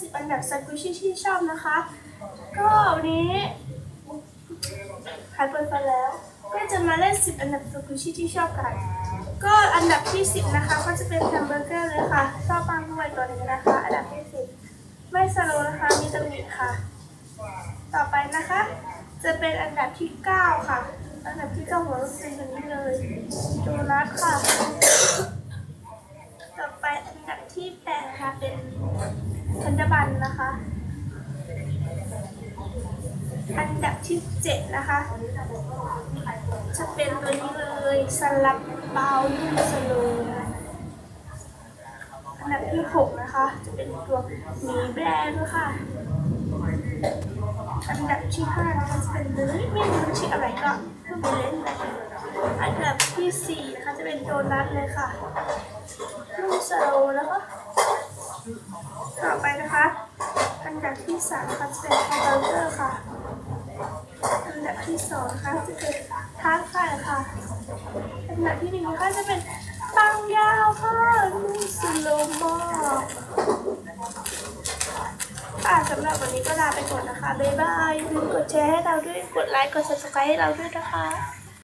สิบอันดับสกุชิที่ชอบนะคะ ก็วันนี้หายเปิดฟันแล้ว ก็จะมาเล่นสิบอันดับสกุชิที่ชอบกัน ก็อันดับที่สิบนะคะ ก็จะเป็นแฮมเบอร์เกอร์เลยค่ะ ชอบมากด้วยตัวนี้นะคะ อันดับที่สิบไม่สโลนะคะ มีตำหนิค่ะ ต่อไปนะคะ จะเป็นอันดับที่เก้าค่ะ อันดับที่เก้าหัวรถเป็นแบบนี้เลยโดนัทค่ะต่อไปอันดับที่แปดค่ะเป็น ธัญบันนะคะ อันดับที่เจ็ดนะคะ จะเป็นตัวนี้เลยสลับเบานุ่มสโลอันดับที่หกนะคะ จะเป็นตัวหมีแบรนด์ค่ะ อันดับที่ห้านะคะจะเป็นเลยไม่รู้ชื่ออะไรก็เพิ่งไปเล่นอันดับที่สี่นะคะจะเป็นโดนัทเลยค่ะลูกสโลแล้วก็ ต่อไปนะคะ อันดับที่สามนะคะจะเป็นแฮมเบอร์เกอร์ค่ะ อันดับที่สองนะคะจะเป็นทาร์ตไข่ค่ะ อันดับที่หนึ่งนะคะจะเป็นปังยาวค่ะลูกสโลว์มากค่ะสำหรับวันนี้ก็ลาไปก่อนนะคะ บ๊ายบายลืมกดแชร์ให้เราด้วย กดไลค์ กด subscribe ให้เราด้วยนะคะ